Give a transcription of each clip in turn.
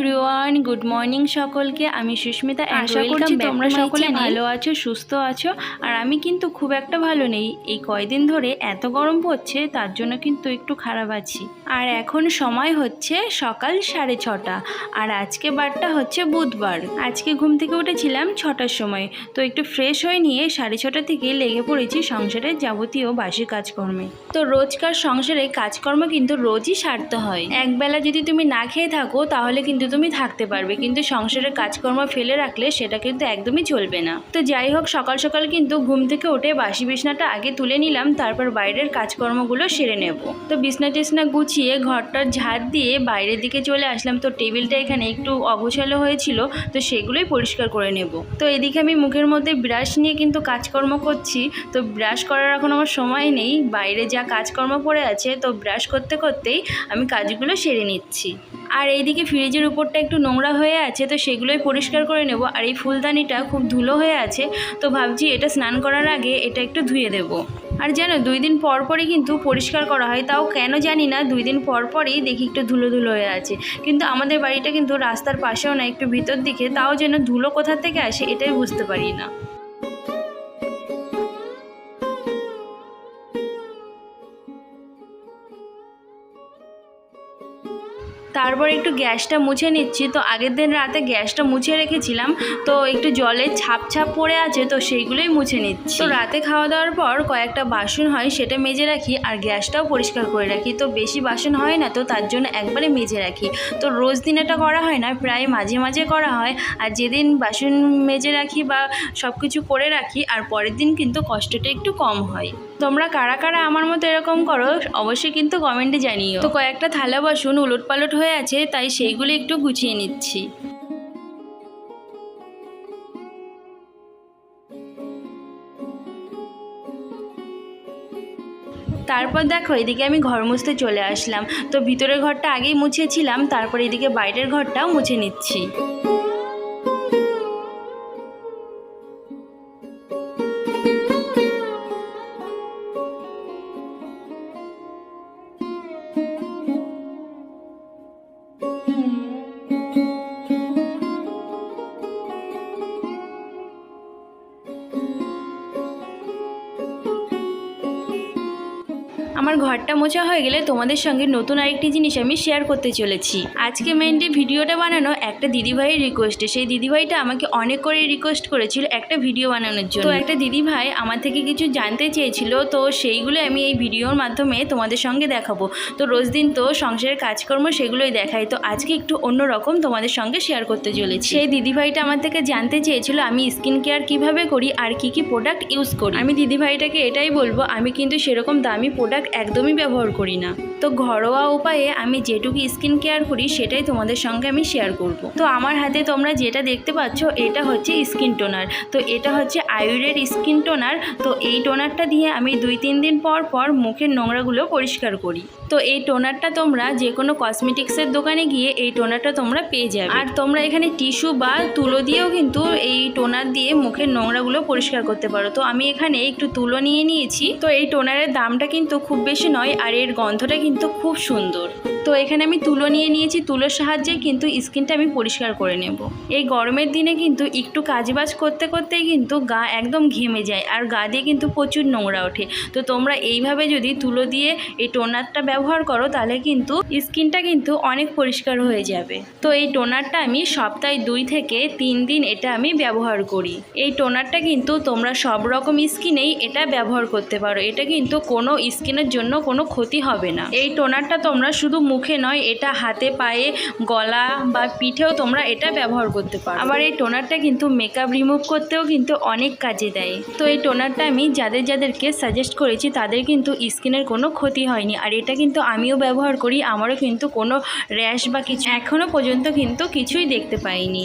Everyone good morning সকলকে। আমি সুস্মিতা আশা করছি তোমরা সকলে ভালো আছো সুস্থ আছো। আর আমি কিন্তু খুব একটা ভালো নেই। এই কয়দিন ধরে এত গরম পড়ছে তার জন্য কিন্তু একটু খারাপ আছি। আর এখন সময় হচ্ছে সকাল সাড়ে ছটা। আর আজকে বারটা হচ্ছে বুধবার। আজকে ঘুম থেকে উঠেছিলাম ছটার সময়। তো একটু ফ্রেশ হয়ে নিয়ে সাড়ে ছটা থেকে লেগে পড়েছি সংসারের যাবতীয় বাসি কাজকর্মে। তো রোজকার সংসারে কাজকর্ম কিন্তু রোজই সারতে হয়। একবেলা যদি তুমি না খেয়ে থাকো তাহলে কিন্তু তুমি থাকতে পারবে, কিন্তু সংসারের কাজকর্ম ফেলে রাখলে সেটা কিন্তু একদমই চলবে না। তো যাই হোক, সকাল সকাল কিন্তু ঘুম থেকে উঠে বাসি বিছনাটা আগে তুলে নিলাম, তারপর বাইরের কাজকর্মগুলো সেরে নেব। তো বিছনা টিছনা গুছিয়ে ঘরটার ঝাড় দিয়ে বাইরের দিকে চলে আসলাম। তো টেবিলটা এখানে একটু অগোছালো হয়েছিল, তো সেগুলোই পরিষ্কার করে নেব। তো এদিকে আমি মুখের মধ্যে ব্রাশ নিয়ে কিন্তু কাজকর্ম করছি। তো ব্রাশ করার এখন আমার সময় নেই, বাইরে যা কাজকর্ম পড়ে আছে, তো ব্রাশ করতে করতেই আমি কাজগুলো সেরে নিচ্ছি। আর এইদিকে ফ্রিজের উপরটা একটু নোংরা হয়ে আছে, তো সেগুলোই পরিষ্কার করে নেব। আর এই ফুলদানিটা খুব ধুলো হয়ে আছে, তো ভাবছি এটা স্নান করার আগে এটা একটু ধুয়ে দেব। আর জানো, দুই দিন পর পরই কিন্তু পরিষ্কার করা হয়, তাও কেন জানি না, দুই দিন পর পরই দেখি একটু ধুলো ধুলো হয়ে আছে। কিন্তু আমাদের বাড়িটা কিন্তু রাস্তার পাশেও না, একটু ভিতর দিকে, তাও যেন ধুলো কোথা থেকে আসে, এটাই বুঝতে পারি না। তারপর একটু গ্যাসটা মুছে নিচ্ছি। তো আগের দিন রাতে গ্যাসটা মুছে রেখেছিলাম। তো একটু জলে ছাপ ছাপ পড়ে আছে, তো সেইগুলোই মুছে নিচ্ছি। তো রাতে খাওয়া দাওয়ার পর কয়েকটা বাসন হয়, সেটা মেজে রাখি আর গ্যাসটাও পরিষ্কার করে রাখি। তো বেশি বাসন হয় না, তো তার জন্য একবারে মেজে রাখি। তো রোজ দিন এটা করা হয় না, প্রায় মাঝে মাঝে করা হয়। আর যেদিন বাসন মেজে রাখি বা সব কিছু করে রাখি, আর পরের দিন কিন্তু কষ্টটা একটু কম হয়। তোমরা কারা কারা আমার মতো এরকম করো, অবশ্যই কিন্তু কমেন্টে জানিও। তো কয়েকটা থালা বাসন উলট পালট হয়ে আছে, তাই সেইগুলো একটু গুছিয়ে নিচ্ছি। তারপর দেখো, এদিকে আমি ঘর মুছতে চলে আসলাম। তো ভিতরের ঘরটা আগেই মুছেছিলাম, তারপর এদিকে বাইরের ঘরটাও মুছে নিচ্ছি। আমার ঘরটা মোছা হয়ে গেলে তোমাদের সঙ্গে নতুন আরেকটি জিনিস আমি শেয়ার করতে চলেছি। আজকে মেনলি ভিডিওটা বানানো, একটা দিদিভাইয়ের রিকোয়েস্টে সেই দিদিভাইটা আমাকে অনেক করে রিকোয়েস্ট করেছিল একটা ভিডিও বানানোর জন্য। তো একটা দিদিভাই আমার থেকে কিছু জানতে চেয়েছিল, তো সেইগুলো আমি এই ভিডিওর মাধ্যমে তোমাদের সঙ্গে দেখাবো। তো রোজ দিন তো সংসারের কাজকর্ম সেগুলোই দেখাই তো আজকে একটু অন্য রকম তোমাদের সঙ্গে শেয়ার করতে চলেছি। সেই দিদিভাইটা আমার থেকে জানতে চেয়েছিল, আমি স্কিন কেয়ার কীভাবে করি আর কি কি প্রোডাক্ট ইউজ করি। আমি দিদিভাইটাকে এটাই বলব, আমি কিন্তু সেরকম দামি প্রোডাক্ট একদমই ব্যবহার করি না। তো ঘরোয়া উপায়ে আমি যেটুকু স্কিন কেয়ার করি, সেটাই তোমাদের সঙ্গে আমি শেয়ার করব। তো আমার হাতে তোমরা যেটা দেখতে পাচ্ছ, এটা হচ্ছে স্কিন টোনার তো এটা হচ্ছে আয়ুরের স্কিন টোনার তো এই টোনারটা দিয়ে আমি দুই তিন দিন পর পর মুখের নোংরাগুলো পরিষ্কার করি। তো এই টোনারটা তোমরা যে কোনো কসমেটিক্সের দোকানে গিয়ে এই টোনারটা তোমরা পেয়ে যাবে। আর তোমরা এখানে টিস্যু বা তুলো দিয়েও কিন্তু এই টোনার দিয়ে মুখের নোংরাগুলো পরিষ্কার করতে পারো। তো আমি এখানে একটু তুলো নিয়ে নিয়েছি। তো এই টোনারের দামটা কিন্তু খুব বেশি নয়, আর এর গন্ধটা কিন্তু খুব সুন্দর। তো এখানে আমি তুলো নিয়ে নিয়েছি। তুলোর সাহায্যে কিন্তু স্কিনটা আমি পরিষ্কার করে নেব। এই গরমের দিনে কিন্তু একটু কাজবাজ করতে করতেই কিন্তু গা একদম ঘেমে যায়, আর গা দিয়ে কিন্তু প্রচুর নোংরা ওঠে। তো তোমরা এইভাবে যদি তুলো দিয়ে এই টোনারটা ব্যবহার করো, তাহলে কিন্তু স্কিনটা কিন্তু অনেক পরিষ্কার হয়ে যাবে। তো এই টোনারটা আমি সপ্তাহে দুই থেকে তিন দিন এটা আমি ব্যবহার করি। এই টোনারটা কিন্তু তোমরা সব রকম স্কিনেই এটা ব্যবহার করতে পারো। এটা কিন্তু কোনো স্কিনের জন্য কোনো ক্ষতি হবে না। এই টোনারটা তোমরা শুধু মুখে নয়, এটা হাতে, পায়ে, গলা বা পিঠেও তোমরা এটা ব্যবহার করতে পারো। আবার এই টোনারটা কিন্তু মেকআপ রিমুভ করতেও কিন্তু অনেক কাজে দেয়। তো এই টোনারটা আমি যাদের যাদেরকে সাজেস্ট করেছি, তাদের কিন্তু স্কিনের কোনো ক্ষতি হয়নি। আর এটা কিন্তু আমিও ব্যবহার করি, আমারও কিন্তু কোনো র্যাশ বা কিছু এখনও পর্যন্ত কিন্তু কিছুই দেখতে পাইনি।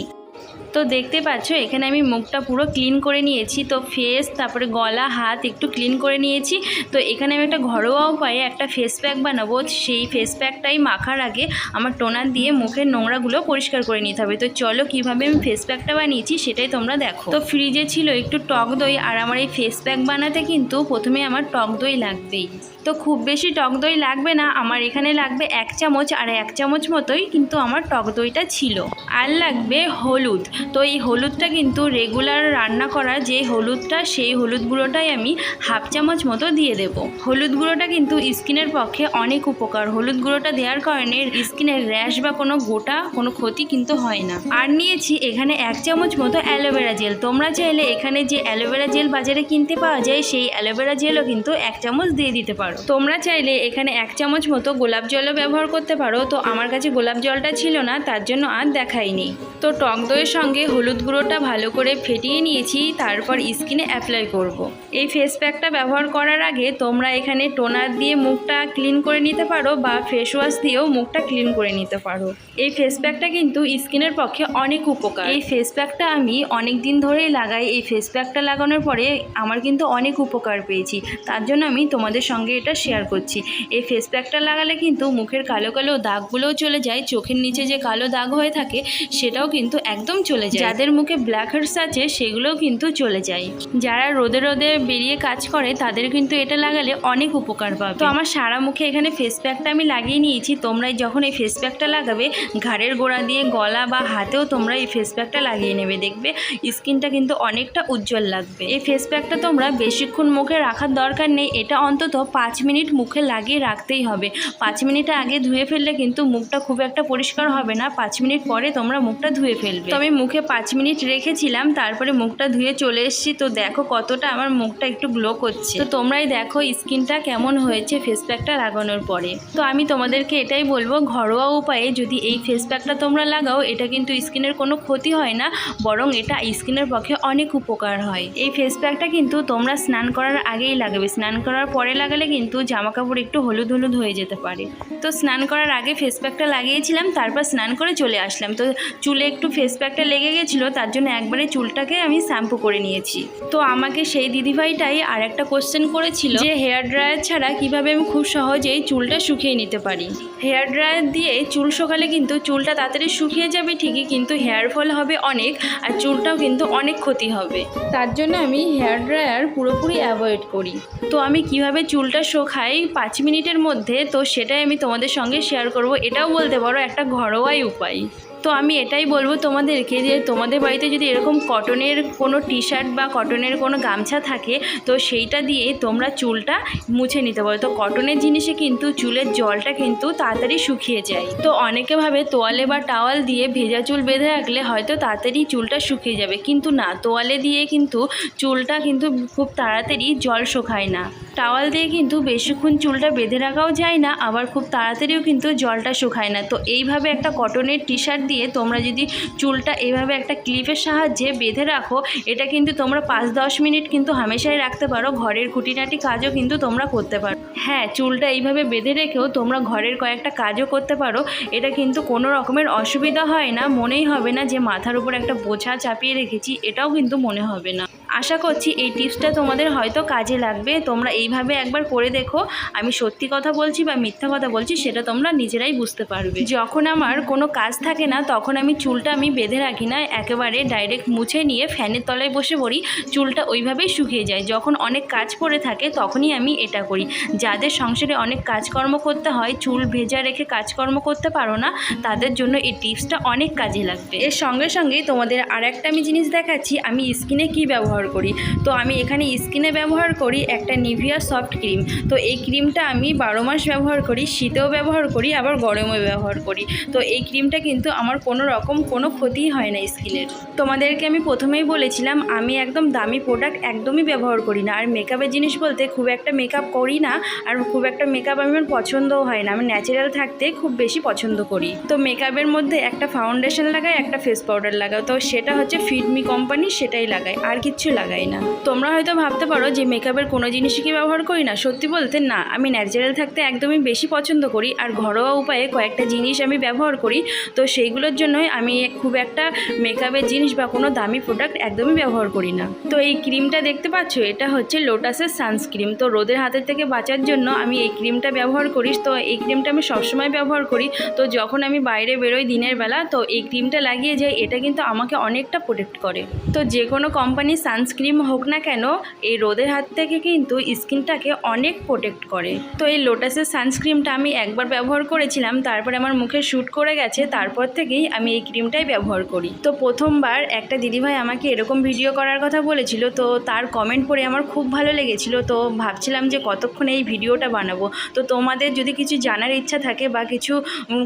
তো দেখতে পাচ্ছ, এখানে আমি মুখটা পুরো ক্লিন করে নিয়েছি। তো ফেস তারপরে গলা, হাত একটু ক্লিন করে নিয়েছি। তো এখানে আমি একটা ঘরোয়া উপায়ে একটা ফেস প্যাক বানাবো। সেই ফেস প্যাকটাই মাখার আগে আমার টোনার দিয়ে মুখের নোংরাগুলো পরিষ্কার করে নিতে হবে। তো চলো কীভাবে আমি ফেস প্যাকটা বানিয়েছি সেটাই তোমরা দেখো। তো ফ্রিজে ছিল একটু টক দই, আর আমার এই ফেস প্যাক বানাতে কিন্তু প্রথমে আমার টক দই লাগবেই। তো খুব বেশি টক দই লাগবে না, আমার এখানে লাগবে এক চামচ, আর এক চামচ মতোই কিন্তু আমার টক দইটা ছিল। আর লাগবে হলুদ। তো এই হলুদটা কিন্তু রেগুলার রান্না করা যে হলুদটা, সেই হলুদ গুঁড়োটাই আমি হাফ চামচ মতো দিয়ে দেব। হলুদ গুঁড়োটা কিন্তু স্কিনের পক্ষে অনেক উপকার। হলুদ গুঁড়োটা দেওয়ার কারণে স্কিনের র্যাশ বা কোনো গোটা, কোনো ক্ষতি কিন্তু হয় না। আর নিয়েছি এখানে এক চামচ মতো অ্যালোভেরা জেল। তোমরা চাইলে এখানে যে অ্যালোভেরা জেল বাজারে কিনতে পাওয়া যায়, সেই অ্যালোভেরা জেলও কিন্তু এক চামচ দিয়ে দিতে পারো। তোমরা চাইলে এখানে এক চামচ মতো গোলাপ জলও ব্যবহার করতে পারো। তো আমার কাছে গোলাপ জলটা ছিল না, তার জন্য আর দেখাইনি। তো টক দইয়ের সঙ্গে হলুদ গুঁড়োটা ভালো করে ফেটিয়ে নিয়েছি, তারপর স্কিনে অ্যাপ্লাই করব। এই ফেস প্যাকটা ব্যবহার করার আগে তোমরা এখানে টোনার দিয়ে মুখটা ক্লিন করে নিতে পারো বা ফেস ওয়াশ দিয়েও মুখটা ক্লিন করে নিতে পারো। এই ফেস প্যাকটা কিন্তু স্কিনের পক্ষে অনেক উপকার। এই ফেস প্যাকটা আমি অনেক দিন ধরেই লাগাই। এই ফেস প্যাকটা লাগানোর পরে আমার কিন্তু অনেক উপকার পেয়েছি। তার জন্য আমি তোমাদের সঙ্গে এটা শেয়ার করছি। এই ফেস প্যাকটা লাগালে কিন্তু মুখের কালো কালো দাগগুলোও চলে যায়, চোখের নিচে যে কালো দাগ হয়ে থাকে, সেটাও কিন্তু একদম চলে যায়। যাদের মুখে ব্ল্যাক হেডস আছে, সেগুলোও কিন্তু চলে যায়। যারা রোদে রোদে বেরিয়ে কাজ করে, তাদের কিন্তু এটা লাগালে অনেক উপকার পাবে। তো আমার সারা মুখে এখানে ফেস প্যাকটা আমি লাগিয়ে নিয়েছি। তোমরা যখন এই ফেস প্যাকটা লাগাবে, ঘাড়ের গোড়া দিয়ে, গলা বা হাতেও তোমরা এই ফেস প্যাকটা লাগিয়ে নেবে। দেখবে স্কিনটা কিন্তু অনেকটা উজ্জ্বল লাগবে। এই ফেস প্যাকটা তোমরা বেশিক্ষণ মুখে রাখার দরকার নেই। এটা অন্তত পাঁচ মিনিট মুখে লাগিয়ে রাখতেই হবে। পাঁচ মিনিট আগে ধুয়ে ফেললে কিন্তু মুখটা খুব একটা পরিষ্কার হবে না। পাঁচ মিনিট পরে তোমরা মুখটা ধুয়ে ফেলবে। তো আমি মুখে পাঁচ মিনিট রেখেছিলাম, তারপরে মুখটা ধুয়ে চলে এসেছি। তো দেখো কতটা আমার মুখটা একটু গ্লো করছে। তো তোমরাই দেখো স্কিনটা কেমন হয়েছে ফেস প্যাকটা লাগানোর পরে। তো আমি তোমাদেরকে এটাই বলব, ঘরোয়া উপায়ে যদি এই ফেস প্যাকটা তোমরা লাগাও, এটা কিন্তু স্কিনের কোনো ক্ষতি হয় না, বরং এটা স্কিনের পক্ষে অনেক উপকার হয়। এই ফেস প্যাকটা কিন্তু তোমরা স্নান করার আগেই লাগাবে। স্নান করার পরে লাগালে কিন্তু জামা কাপড় একটু হলুদ হলুদ হয়ে যেতে পারে। তো স্নান করার আগে ফেস প্যাকটা লাগিয়েছিলাম, তারপর স্নান করে চলে আসলাম। তো চুলে একটু ফেস প্যাকটা লেগে গেছিল, তার জন্য একবারে চুলটাকে আমি শ্যাম্পু করে নিয়েছি। তো আমাকে সেই দিদিভাইটাই আর একটা কোশ্চেন করেছিল যে, হেয়ার ড্রায়ার ছাড়া কীভাবে আমি খুব সহজেই চুলটা শুকিয়ে নিতে পারি? হেয়ার ড্রায়ার দিয়ে চুল শুকালে কিন্তু চুলটা তাড়াতাড়ি শুকিয়ে যাবে ঠিকই, কিন্তু হেয়ার ফল হবে অনেক আর চুলটাও কিন্তু অনেক ক্ষতি হবে। তার জন্য আমি হেয়ার ড্রায়ার পুরোপুরি অ্যাভয়েড করি। তো আমি কীভাবে চুলটা শোকাই পাঁচ মিনিটের মধ্যে, তো সেটাই আমি তোমাদের সঙ্গে শেয়ার করব। এটাও বলতে পারো, একটা ঘরোয়াই উপায়। তো আমি এটাই বলব তোমাদেরকে যে তোমাদের বাড়িতে যদি এরকম কটনের কোনো টি শার্ট বা কটনের কোনো গামছা থাকে, তো সেইটা দিয়ে তোমরা চুলটা মুছে নিতে পারো। তো কটনের জিনিসে কিন্তু চুলের জলটা কিন্তু তাড়াতাড়ি শুকিয়ে যায়। তো অনেকে ভাবে তোয়ালে বা টাওয়াল দিয়ে ভেজা চুল বেঁধে রাখলে হয়তো তাড়াতাড়ি চুলটা শুকিয়ে যাবে। কিন্তু না, তোয়ালে দিয়ে কিন্তু চুলটা কিন্তু খুব তাড়াতাড়ি জল শুকায় না। টাওয়াল দিয়ে কিন্তু বেশিক্ষণ চুলটা বেঁধে রাখাও যায় না, আবার খুব তাড়াতাড়িও কিন্তু জলটা শুকায় না। তো এইভাবে একটা কটনের টি শার্ট দিয়ে তোমরা যদি চুলটা এইভাবে একটা ক্লিপের সাহায্যে বেঁধে রাখো, এটা কিন্তু তোমরা পাঁচ দশ মিনিট কিন্তু হামেশাই রাখতে পারো। ঘরের খুঁটিনাটি কাজও কিন্তু তোমরা করতে পারো। হ্যাঁ চুলটা এইভাবে বেঁধে রেখেও তোমরা ঘরের কয়েকটা কাজও করতে পারো। এটা কিন্তু কোনো রকমের অসুবিধা হয় না, মনেই হবে না যে মাথার উপর একটা বোঝা চাপিয়ে রেখেছি, এটাও কিন্তু মনে হবে না। আশা করছি এই টিপসটা তোমাদের হয়তো কাজে লাগবে। তোমরা এইভাবে একবার করে দেখো, আমি সত্যি কথা বলছি বা মিথ্যা কথা বলছি, সেটা তোমরা নিজেরাই বুঝতে পারবে। যখন আমার কোনো কাজ থাকে না, তখন আমি চুলটা আমি বেঁধে রাখি না, একেবারে ডাইরেক্ট মুছে নিয়ে ফ্যানের তলায় বসে পড়ি, চুলটা ওইভাবেই শুকিয়ে যায়। যখন অনেক কাজ পড়ে থাকে, তখনই আমি এটা করি। যাদের সংসারে অনেক কাজকর্ম করতে হয়, চুল ভেজা রেখে কাজকর্ম করতে পারো না, তাদের জন্য এই টিপসটা অনেক কাজে লাগবে। এর সঙ্গে সঙ্গে তোমাদের আর একটা আমি জিনিস দেখাচ্ছি, আমি স্কিনে কি ব্যবহার করি। তো আমি এখানে স্কিনে ব্যবহার করি একটা নিভিয়া সফট ক্রিম। তো এই ক্রিমটা আমি বারো মাস ব্যবহার করি, শীতেও ব্যবহার করি, আবার গরমেও ব্যবহার করি। তো এই ক্রিমটা কিন্তু আমার কোনো রকম কোনো ক্ষতিই হয় না স্কিনের। তোমাদেরকে আমি প্রথমেই বলেছিলাম, আমি একদম দামি প্রোডাক্ট একদমই ব্যবহার করি না। আর মেকআপের জিনিস বলতে খুব একটা মেকআপ করি না, আর খুব একটা মেকআপ আমার পছন্দও হয় না। আমি ন্যাচারাল থাকতে খুব বেশি পছন্দ করি। তো মেকআপের মধ্যে একটা ফাউন্ডেশন লাগাই, একটা ফেস পাউডার লাগাও। তো সেটা হচ্ছে ফিটমি কোম্পানি সেটাই লাগাই। আর কিচ্ছু লাগাই না। তোমরা হয়তো ভাবতে পারো যে মেকআপের কোনো জিনিসই কি ব্যবহার করি না। সত্যি বলতে না, আমি ন্যাচারাল থাকতে একদমই বেশি পছন্দ করি আর ঘরোয়া উপায়ে কয়েকটা জিনিস আমি ব্যবহার করি। তো সেইগুলোর জন্যই আমি খুব একটা মেকআপের জিনিস বা কোনো দামি প্রোডাক্ট একদমই ব্যবহার করি না। তো এই ক্রিমটা দেখতে পাচ্ছ, এটা হচ্ছে লোটাসের সানস্ক্রিম তো রোদের হাতের থেকে বাঁচার জন্য আমি এই ক্রিমটা ব্যবহার করি। তো এই ক্রিমটা আমি সবসময় ব্যবহার করি। তো যখন আমি বাইরে বেরোই দিনের বেলা, তো এই ক্রিমটা লাগিয়ে যাই এটা কিন্তু আমাকে অনেকটা প্রোটেক্ট করে। তো যে কোনো কোম্পানির সানস্ক্রিম হোক না কেন, এই রোদের হাত থেকে কিন্তু স্কিনটাকে অনেক প্রোটেক্ট করে। তো এই লোটাসের সানস্ক্রিমটা আমি একবার ব্যবহার করেছিলাম, তারপরে আমার মুখে শ্যুট করে গেছে, তারপর থেকেই আমি এই ক্রিমটাই ব্যবহার করি। তো প্রথমবার একটা দিদিভাই আমাকে এরকম ভিডিও করার কথা বলেছিল, তো তার কমেন্ট পড়ে আমার খুব ভালো লেগেছিল, তো ভাবছিলাম যে কতক্ষণ এই ভিডিওটা বানাবো। তো তোমাদের যদি কিছু জানার ইচ্ছা থাকে বা কিছু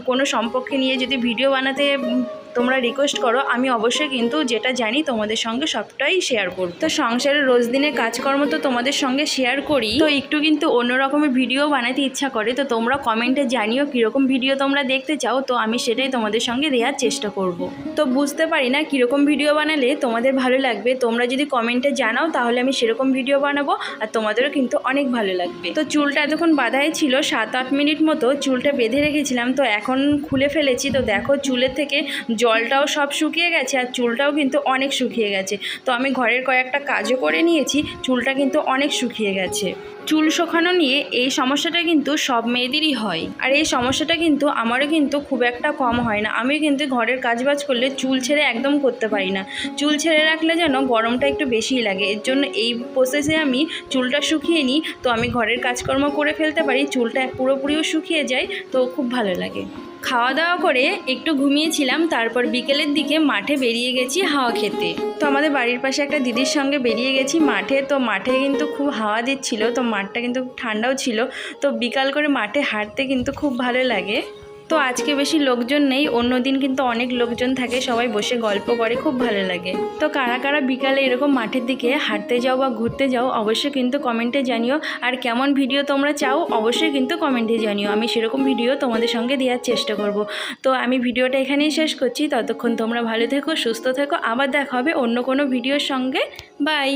কোনো সম্পর্কে নিয়ে যদি ভিডিও বানাতে তোমরা রিকোয়েস্ট করো, আমি অবশ্যই কিন্তু যেটা জানি তোমাদের সঙ্গে সবটাই শেয়ার করব। তো সংসারের রোজ দিনের কাজকর্ম তো তোমাদের সঙ্গে শেয়ার করি। তো একটু কিন্তু অন্য রকমের ভিডিও বানাতে ইচ্ছা করে, তো তোমরা কমেন্টে জানিও কীরকম ভিডিও তোমরা দেখতে চাও, তো আমি সেটাই তোমাদের সঙ্গে দেওয়ার চেষ্টা করব। তো বুঝতে পারি না কীরকম ভিডিও বানালে তোমাদের ভালো লাগবে, তোমরা যদি কমেন্টে জানাও তাহলে আমি সেরকম ভিডিও বানাবো, আর তোমাদেরও কিন্তু অনেক ভালো লাগবে। তো চুলটা এতক্ষণ বাধাই ছিল, সাত আট মিনিট মতো চুলটা বেঁধে রেখেছিলাম, তো এখন খুলে ফেলেছি, তো দেখো চুলের থেকে জলটাও সব শুকিয়ে গেছে আর চুলটাও কিন্তু অনেক শুকিয়ে গেছে। তো আমি ঘরের কয়েকটা কাজও করে নিয়েছি, চুলটা কিন্তু অনেক শুকিয়ে গেছে। চুল শোকানো নিয়ে এই সমস্যাটা কিন্তু সব মেয়েদেরই হয়। আর এই সমস্যাটা কিন্তু আমারও কিন্তু খুব একটা কম হয় না। আমি কিন্তু ঘরের কাজবাজ করলে চুল ছেড়ে একদম করতে পারি না। চুল ছেড়ে রাখলে যেন গরমটা একটু বেশিই লাগে। এর জন্য এই প্রসেসে আমি চুলটা শুকিয়ে নিই। তো আমি ঘরের কাজকর্ম করে ফেলতে পারি, চুলটা পুরোপুরিও শুকিয়ে যায়, তো খুব ভালো লাগে। খাওয়া দাওয়া করে একটু ঘুমিয়েছিলাম, তারপর বিকেলের দিকে মাঠে বেরিয়ে গেছি হাওয়া খেতে। তো আমাদের বাড়ির পাশে একটা দিদির সঙ্গে বেরিয়ে গেছি মাঠে। তো মাঠে কিন্তু খুব হাওয়া দিচ্ছিল, তো মাঠটা কিন্তু ঠান্ডাও ছিল, তো বিকাল করে মাঠে হাঁটতে কিন্তু খুব ভালো লাগে। তো আজকে বেশি লোকজন নেই, অন্য দিন কিন্তু অনেক লোকজন থাকে, সবাই বসে গল্প করে, খুব ভালো লাগে। তো কারা কারা বিকালে এরকম মাঠের দিকে হাঁটতে যাও বা ঘুরতে যাও, অবশ্যই কিন্তু কমেন্টে জানিও। আর কেমন ভিডিও তোমরা চাও, অবশ্যই কিন্তু কমেন্টে জানিও। আমি সেরকম ভিডিও তোমাদের সঙ্গে দেওয়ার চেষ্টা করব। তো আমি ভিডিওটা এখানেই শেষ করছি, ততক্ষণ তোমরা ভালো থেকো, সুস্থ থেকো, আবার দেখা হবে অন্য কোনো ভিডিওর সঙ্গে। বাই